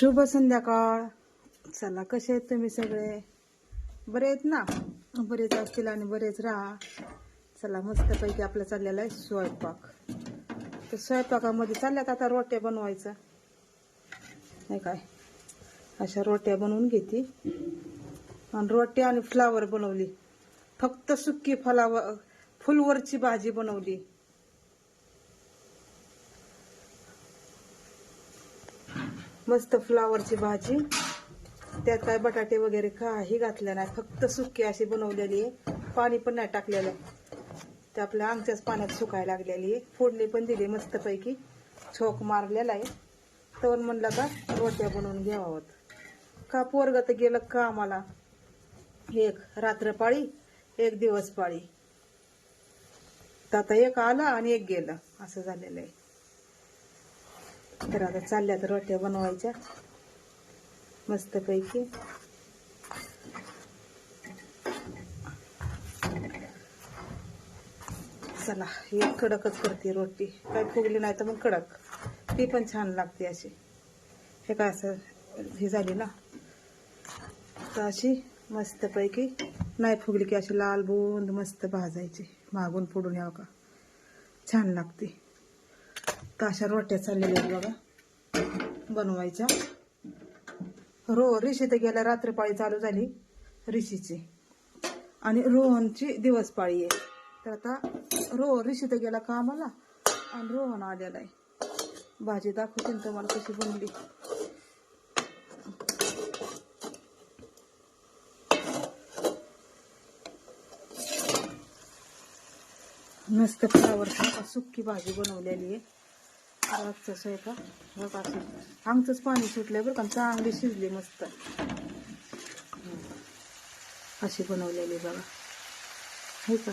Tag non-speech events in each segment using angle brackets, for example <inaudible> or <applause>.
शुभ संध्याकाळ. चला कसे आहेत तुम्ही सगळे? बरे आहेत ना? बरेच असतील आणि बरेच राहा. चला मस्तपैकी आपलं चाललेला आहे स्वयंपाक. तर स्वयंपाकामध्ये चालल्यात आता रोट्या बनवायचं. नाही काय? अशा रोट्या बनवून घेते. आणि रोट्या आणि फ्लावर बनवली. फक्त सुकी फलावर फुलवरची भाजी बनवली. मस्त फ्लावरची भाजी. त्यात काय बटाटे वगैरे काही घातल्या नाही. फक्त सुकी अशी बनवलेली आहे. पाणी पण नाही टाकलेलं. ते आपल्या अंगच्याच पाण्यात सुकायला लागलेली आहे. फोडणी पण दिली मस्तपैकी. छोक मारलेला आहे. तर म्हणलं का रोट्या बनवून घ्यावावत का पोरग तर गेलं का आम्हाला एक रात्रपाळी एक दिवस पाळी तर आता एक आलं आणि एक गेलं. असं झालेलं आहे. तर आता चालल्यात रोट्या बनवायच्या. मस्तपैकी. चला एक कडकच करते रोटी. काय फुगली नाही तर मग कडक. ती पण छान लागते अशी. हे काय असं हे झाली ना? तर अशी मस्तपैकी. नाही फुगली की अशी लाल बोंद मस्त भाजायची. मागून फोडून यावं का? छान लागते. तर अशा रोट्या चाललेल्या आहेत बघा. बनवायच्या. रो ऋषी तर गेल्या रात्रपाळी चालू झाली रिशीची. आणि रोहनची दिवसपाळी आहे. तर आता रो ऋषी तर गेला कामाला आणि रोहन आलेला आहे. भाजी दाखवते ना तुम्हाला कशी बनली. मस्त फ्लावर सुक्की भाजी बनवलेली आहे. आजचा स्वयंपाक बघा. असं आमचंच पाणी सुटलंय बरं का चांगली शिजली मस्त. अशी बनवलेली बघा. हे का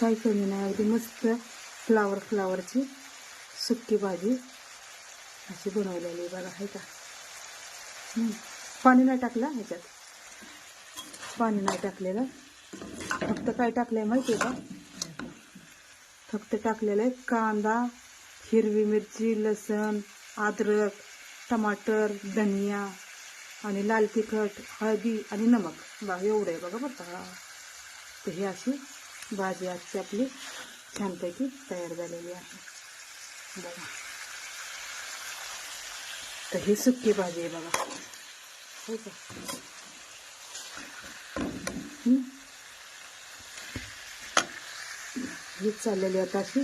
काही कमी नाही अगदी मस्त फ्लावर फ्लावरची सुक्की भाजी. अशी बनवलेली आहे बघा. हे का पाणी नाही टाकलं ह्याच्यात. पाणी नाही टाकलेलं. फक्त काय टाकलंय माहिती आहे का? फक्त टाकलेलं आहे कांदा हिरवी मिरची लसण अद्रक टमाटर धनिया आणि लाल तिखट हळदी आणि नमक. बघा एवढं आहे बघा बरं तर ही अशी भाजी आजची आपली छानपैकी तयार झालेली आहे. बघा. तर ही सुकी भाजी आहे बघा. हो का हं? हीच चाललेली आता अशी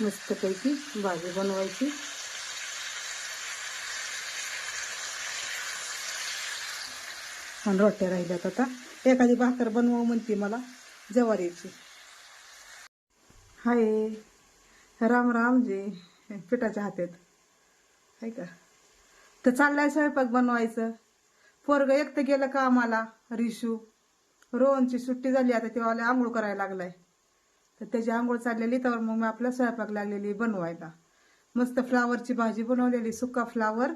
मस्तपैकी भाजी बनवायची. आणि रोट्या राहिल्यात आता. एखादी भाकर बनवा म्हणते मला जवारीची. हाय. राम राम जे. पिठाच्या हातात. आहे का? तर चाललाय स्वयंपाक बनवायचं. पोरग एकटं गेलं का आम्हाला रिशू. रोहनची सुट्टी झाली आता तेव्हा आंघोळ करायला लागलाय. तर त्याची आंघोळ चाललेली तर मग मी आपला स्वयंपाक लागलेली बनवायला. मस्त फ्लावरची भाजी बनवलेली सुका फ्लावर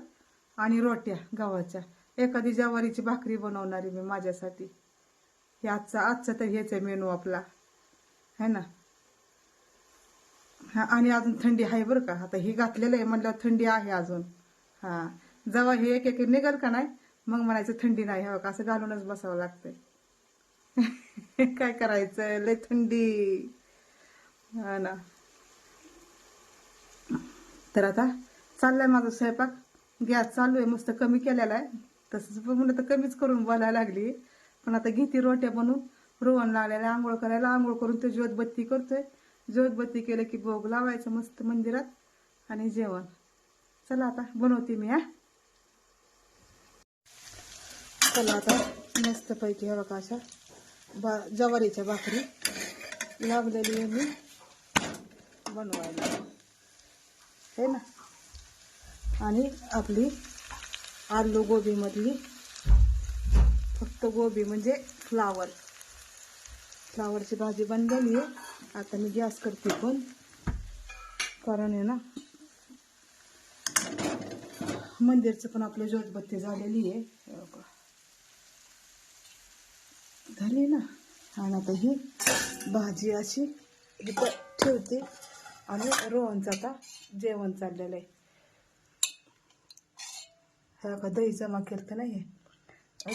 आणि रोट्या गव्हाच्या. एखादी ज्वारीची भाकरी बनवणारी मी माझ्यासाठी. हे आजचा आजचा तर हेच आहे मेनू आपला. है ना? हा आणि अजून थंडी आहे बरं का? आता ही घातलेलं आहे म्हटलं थंडी आहे अजून. हा. जेव्हा हे एक एक निघल का नाही? मग म्हणायचं थंडी नाही हवं का असं घालूनच बसावं लागतंय. <laughs> काय करायचं लय थंडी. हा ना. तर आता चाललाय माझा स्वयंपाक. गॅस चालू आहे मस्त कमी केलेला आहे. तसंच पण म्हणलं तर कमीच करून बोलायला लागली. पण आता घेते रोट्या बनवून. रोवण लागलेला आंघोळ करायला. आंघोळ करून ते ज्योतबत्ती करतोय. ज्योतबत्ती केलं की भोग लावायचं मस्त मंदिरात आणि जेवण. चला आता बनवते मी हा. चला आता मस्त पैकी हे अशा बा ज्वारीच्या भाकरी लावलेली आहे मी. बनवायला. हे ना. आणि आपली आलू गोबीमधली फक्त गोबी म्हणजे फ्लावर फ्लावरची भाजी बनलेली आहे. आता मी गॅस करते पण. कारण आहे ना मंदिरचं पण आपलं ज्योतबत्ती झालेली आहे. झाली ना. आणि आता ही भाजी अशी ठेवते. आणि रोहनचं आता जेवण चाललेलं आहे. हा का दही जमा केलं तर नाही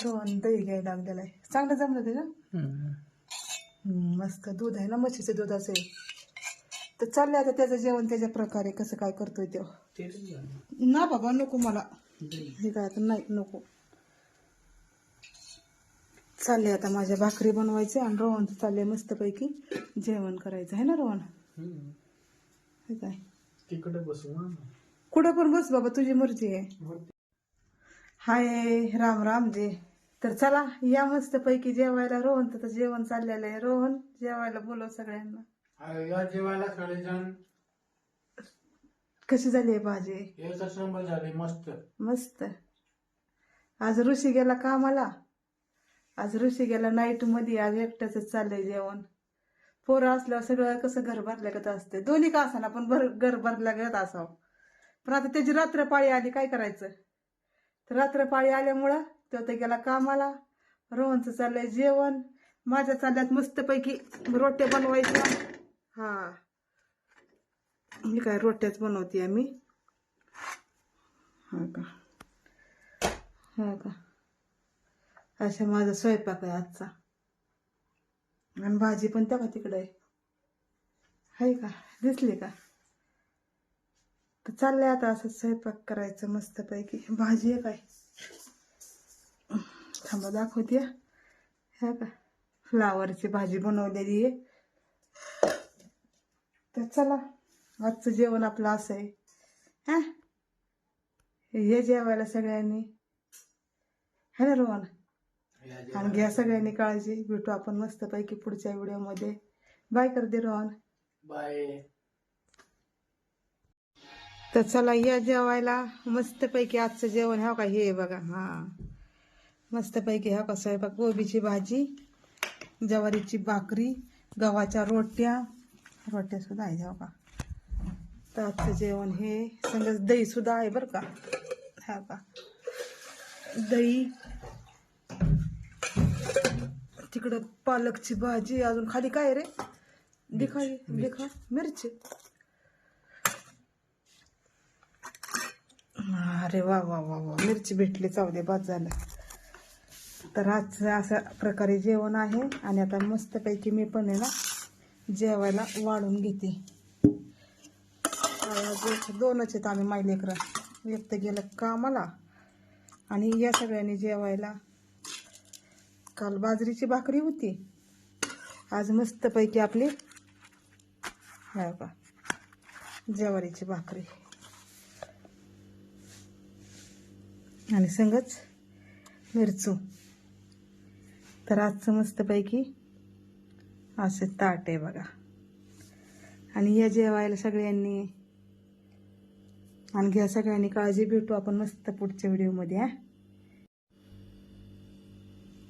रोहन दही घ्यायला लागलेलं आहे. चांगलं जमलं हम्म, मस्त दूध आहे ना म्हशीचं दूध असेल. तर चाललंय आता त्याचं जेवण त्याच्या प्रकारे कसं काय करतोय तो. ना. बाबा नको मला. हे काय आता नाही नको. चालले आता माझ्या भाकरी बनवायचे आणि रोहन चालले मस्तपैकी जेवण करायचं. आहे ना रोहन? हे काय? तिकडे बसू ना कुठं पण बस बाबा तुझी मर्जी आहे. हाय राम राम जे. तर चला या मस्त पैकी जेवायला रोहन. तर जेवण चाललेलं आहे. रोहन जेवायला बोलव सगळ्यांना. या जेवायला सगळेजण. कशी झाली आहे भाजी? एक झाले मस्त. मस्त. आज ऋषी गेला कामाला. आज ऋषी गेला नाईटमध्ये. आज एकट्याच चाललंय जेवण. पोरं असल्यावर सगळं कसं घर भरल्यागत असते. दोन्ही का असाना पण भर घर भरल्यागत असावं. पण आता त्याची रात्रपाळी आली काय करायचं? तर रात्रपाळी आल्यामुळं तो आता गेला कामाला. रोहनचं चाललंय जेवण. माझ्या चालल्यात मस्तपैकी रोट्या बनवायच्या. हा. मी काय रोट्याच बनवते आम्ही. हा का? हा का? अशा माझा स्वयंपाक आहे आजचा. आणि भाजी पण त्या का तिकडे आहे. आहे का? दिसली का? तर चाललंय आता असं स्वयंपाक करायचं मस्तपैकी. भाजी आहे. काय थांबा दाखवते ह्या का? फ्लावरची भाजी बनवलेली आहे. तर चला आजचं जेवण आपलं असं आहे. हां? हे जेवायला सगळ्यांनी. है ना रोहन? आणि घ्या सगळ्यांनी काळजी. भेटू आपण मस्तपैकी पुढच्या व्हिडिओमध्ये. बाय कर दे रोहन. बाय. तर चला या जेवायला. मस्तपैकी आजचं जेवण ह्या का? हे बघा. हा. मस्तपैकी ह्या का? स्वयंपाक कोबीची भाजी ज्वारीची भाकरी गव्हाच्या रोट्या. रोट्या सुद्धा आहे ह्या का? तर आजचं जेवण हे. संगच दही सुद्धा आहे बरं का? ह्या का? दही तिकडं पालकची भाजी अजून खाली काय रे? दिखा दिखा मिरची. अरे वा वा वा वा. मिरची भेटली चावदे बाद झालं. तर आज अशा प्रकारे जेवण आहे आणि आता मस्तपैकी मी पण आहे ना जेवायला वाढून घेते. आज दोनच आहेत आम्ही माय लेकरं एक तर गेलं कामाला आणि या सगळ्यांनी जेवायला काल बाजरीची भाकरी होती. आज मस्तपैकी आपली हा ज्वारीची भाकरी. आणि संगच मिरचू. तर आजचं मस्तपैकी असे ताट आहे बघा. आणि या जेवायला सगळ्यांनी आणि घ्या सगळ्यांनी काळजी भेटू आपण मस्त पुढच्या व्हिडिओमध्ये हा.